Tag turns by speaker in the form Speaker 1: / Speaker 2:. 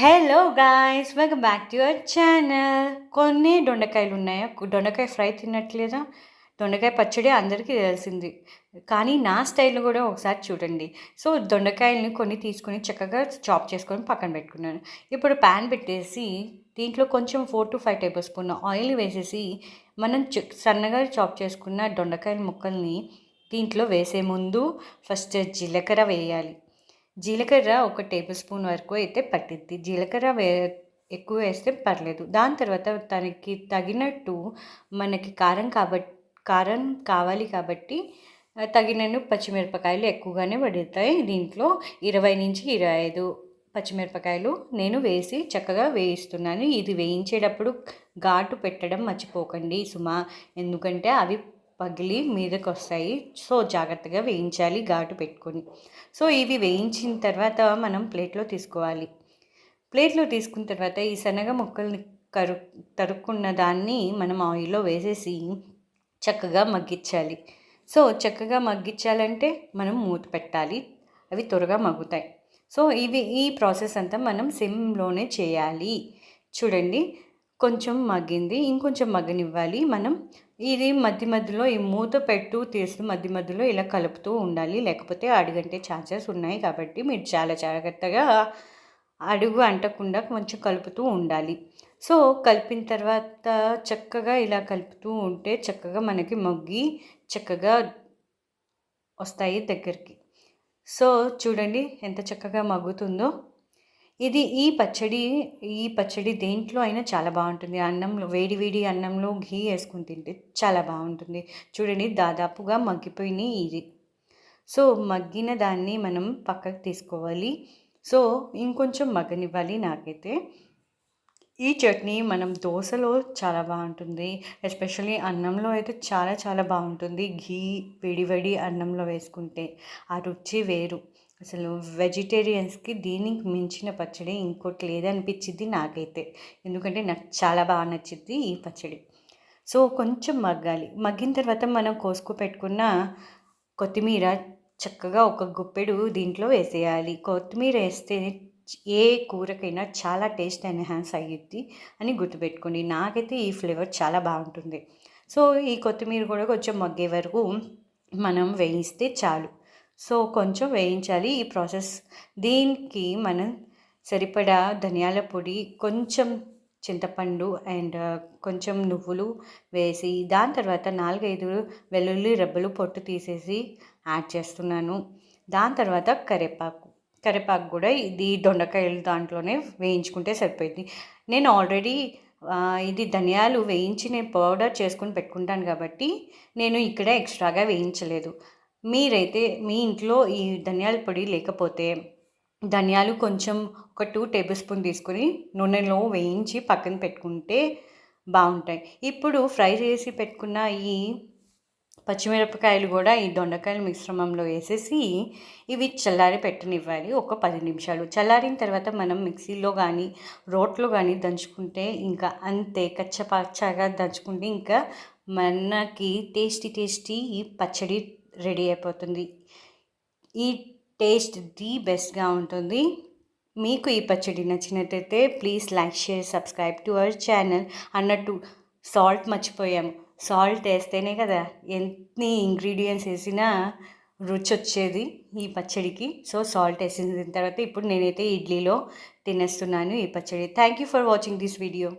Speaker 1: Hello guys welcome back to your channel కొన్ని దొండకాయలు ఉన్నాయా? దొండకాయ ఫ్రై తిన్నట్లేదా దొండకాయ పచ్చడి అందరికీ తెలిసింది. కానీ నా స్టైల్లో కూడా ఒకసారి చూడండి. సో దొండకాయలని కొన్ని తీసుకొని చక్కగా చాప్ చేసుకొని పక్కన పెట్టుకున్నాను. ఇప్పుడు ప్యాన్ పెట్టేసి దీంట్లో కొంచెం four to five tablespoon oil వేసేసి మనం సన్నగా చాప్ చేసుకున్న దొండకాయల ముక్కల్ని దీంట్లో వేసే ముందు ఫస్ట్ జీలకర్ర వేయాలి. జీలకర్ర ఒక టేబుల్ స్పూన్ వరకు అయితే పట్టిద్ది. జీలకర్ర వే ఎక్కువ వేస్తే పర్లేదు. దాని తర్వాత తనకి తగినట్టు మనకి కారం కాబట్టి కారం కావాలి కాబట్టి తగినన్ని పచ్చిమిరపకాయలు ఎక్కువగానే పడతాయి దీంట్లో ఇరవై నుంచి ఇరవై ఐదు పచ్చిమిరపకాయలు నేను వేసి చక్కగా వేయిస్తున్నాను. ఇది వేయించేటప్పుడు ఘాటు పెట్టడం మర్చిపోకండి సుమా. ఎందుకంటే అవి పగిలి మీదకి వస్తాయి సో జాగ్రత్తగా వేయించాలి ఘాటు పెట్టుకొని. సో ఇవి వేయించిన తర్వాత మనం ప్లేట్లో తీసుకోవాలి. ప్లేట్లో తీసుకున్న తర్వాత ఈ శనగ ముక్కల్ని కరు తరుక్కున్న దాన్ని మనం ఆయిల్లో వేసేసి చక్కగా మగ్గించాలి. సో చక్కగా మగ్గించాలంటే మనం మూత పెట్టాలి. అవి త్వరగా మగ్గుతాయి. సో ఇవి ఈ ప్రాసెస్ అంతా మనం సిమ్లోనే చేయాలి. చూడండి. కొంచెం మగ్గింది ఇంకొంచెం మగ్గనివ్వాలి. మనం ఇది మధ్య మధ్యలో ఈ మూత పెట్టు తీస్తూ మధ్య మధ్యలో ఇలా కలుపుతూ ఉండాలి. లేకపోతే అడుగంటే ఛాన్సెస్ ఉన్నాయి కాబట్టి మీరు చాలా జాగ్రత్తగా అడుగు అంటకుండా కొంచెం కలుపుతూ ఉండాలి. సో కలిపిన తర్వాత చక్కగా ఇలా కలుపుతూ ఉంటే చక్కగా మనకి మగ్గి చక్కగా వస్తాయి దగ్గరికి. సో చూడండి ఎంత చక్కగా మగ్గుతుందో. ఇది ఈ పచ్చడి ఈ పచ్చడి దేంట్లో అయినా చాలా బాగుంటుంది. అన్నంలో వేడి వేడి అన్నంలో ఘీ వేసుకుని తింటే చాలా బాగుంటుంది. చూడండి దాదాపుగా మగ్గిపోయినాయి ఇది సో మగ్గిన దాన్ని మనం పక్కకు తీసుకోవాలి. సో ఇంకొంచెం మగ్గనివ్వాలి నాకైతే. ఈ చట్నీ మనం దోశలో చాలా బాగుంటుంది. ఎస్పెషల్లీ అన్నంలో అయితే చాలా చాలా బాగుంటుంది. ఘీ వేడి వేడి అన్నంలో వేసుకుంటే ఆ రుచి వేరు. అసలు వెజిటేరియన్స్కి దీనికి మించిన పచ్చడి ఇంకోటి లేదనిపించింది నాకైతే. ఎందుకంటే నాకు చాలా బాగా నచ్చింది ఈ పచ్చడి. సో కొంచెం మగ్గాలి. మగ్గిన తర్వాత మనం కోసుకు పెట్టుకున్న కొత్తిమీర చక్కగా ఒక గుప్పెడు దీంట్లో వేసేయాలి. కొత్తిమీర వేస్తే ఏ కూరకైనా చాలా టేస్ట్ ఎన్హాన్స్ అయ్యిద్ది అని గుర్తుపెట్టుకోండి. నాకైతే ఈ ఫ్లేవర్ చాలా బాగుంటుంది. సో ఈ కొత్తిమీర కూడా కొంచెం మగ్గే వరకు మనం వేయిస్తే చాలు. సో కొంచెం వేయించాలి ఈ ప్రాసెస్. దీనికి మనం సరిపడా ధనియాల పొడి కొంచెం చింతపండు అండ్ కొంచెం నువ్వులు వేసి దాని తర్వాత నాలుగైదు వెల్లుల్లి రెబ్బలు పొట్టు తీసేసి యాడ్ చేస్తున్నాను. దాని తర్వాత కరివేపాకు. కరివేపాకు కూడా ఇది దొండకాయలు దాంట్లోనే వేయించుకుంటే సరిపోయింది. నేను ఆల్రెడీ ఇది ధనియాలు వేయించి నేను పౌడర్ చేసుకొని పెట్టుకుంటాను కాబట్టి నేను ఇక్కడ ఎక్స్ట్రాగా వేయించలేదు. మీరైతే మీ ఇంట్లో ఈ ధనియాల పొడి లేకపోతే ధనియాలు కొంచెం ఒక టూ టేబుల్ స్పూన్ తీసుకొని నూనెలో వేయించి పక్కన పెట్టుకుంటే బాగుంటాయి. ఇప్పుడు ఫ్రై చేసి పెట్టుకున్న ఈ పచ్చిమిరపకాయలు కూడా ఈ దొండకాయల మిశ్రమంలో వేసేసి ఇవి చల్లారి పెట్టనివ్వాలి ఒక పది నిమిషాలు. చల్లారిన తర్వాత మనం మిక్సీలో కానీ రోట్లో కానీ దంచుకుంటే ఇంకా అంతే కచ్చపచ్చగా దంచుకుంటే ఇంకా మనకి టేస్టీ టేస్టీ ఈ పచ్చడి రెడీ అయిపోతుంది. ఈ టేస్ట్ ది బెస్ట్గా ఉంటుంది. మీకు ఈ పచ్చడి నచ్చినట్టయితే please like share subscribe to our channel. అన్నట్టు సాల్ట్ మర్చిపోయాము. సాల్ట్ వేస్తేనే కదా ఎన్ని ఇంగ్రీడియంట్స్ వేసినా రుచి వచ్చేది ఈ పచ్చడికి. సో సాల్ట్ వేసిన తర్వాత ఇప్పుడు నేనైతే ఇడ్లీలో తినేస్తున్నాను ఈ పచ్చడి. Thank you for watching this video